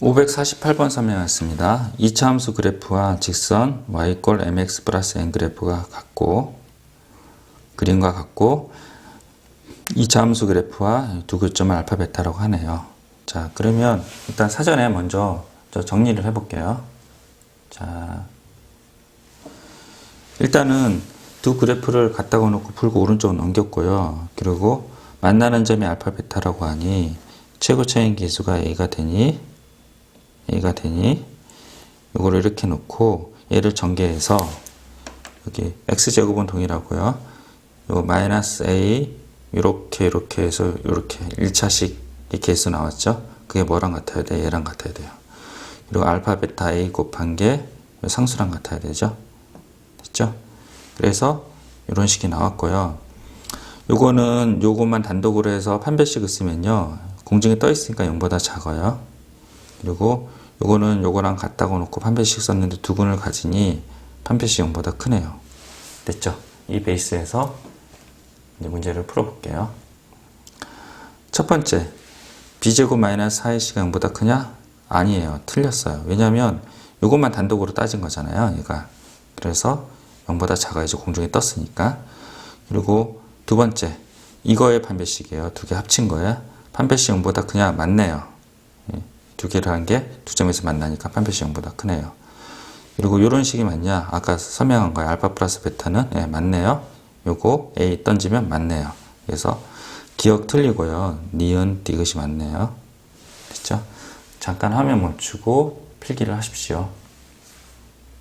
548번 설명했습니다. 2차 함수 그래프와 직선 y 꼴 mx 플러스 n 그래프가 같고 그림과 같고 2차 함수 그래프와 두 교점을 알파 베타라고 하네요. 자 그러면 일단 사전에 먼저 저 정리를 해볼게요. 자 일단은 두 그래프를 갖다가 놓고 풀고 오른쪽으로 넘겼고요. 그리고 만나는 점이 알파 베타라고 하니 최고 차인 계수가 a가 되니 a가 되니 이거를 이렇게 놓고 얘를 전개해서 여기 x제곱은 동일하고요. 요 마이너스 a 이렇게 이렇게 해서 이렇게 1차식 이 개수 나왔죠? 그게 뭐랑 같아야 돼? 얘랑 같아야 돼요. 그리고 알파 베타 a 곱한 게 상수랑 같아야 되죠? 됐죠? 그래서 이런 식이 나왔고요. 요거는 요것만 단독으로 해서 판별식을 쓰면요. 공중에 떠 있으니까 0보다 작아요. 그리고 요거는 요거랑 같다고 놓고 판별식 썼는데 두 근을 가지니 판별식 0보다 크네요. 됐죠? 이 베이스에서 문제를 풀어볼게요. 첫 번째, b제곱 마이너스 4ac가 0보다 크냐? 아니에요. 틀렸어요. 왜냐면 요것만 단독으로 따진 거잖아요. 얘가. 그래서 0보다 작아야지 공중에 떴으니까. 그리고 두 번째, 이거의 판별식이에요. 두 개 합친 거예요. 판별식 0보다 크냐? 맞네요. 예, 두 개를 한 게 두 점에서 만나니까 판별식 0보다 크네요. 그리고 이런 식이 맞냐? 아까 설명한 거예요. 알파 플러스 베타는 예, 맞네요. 요거 A 던지면 맞네요. 그래서 기억 틀리고요. 니은 디귿이 맞네요. 됐죠? 잠깐 화면 멈추고 필기를 하십시오.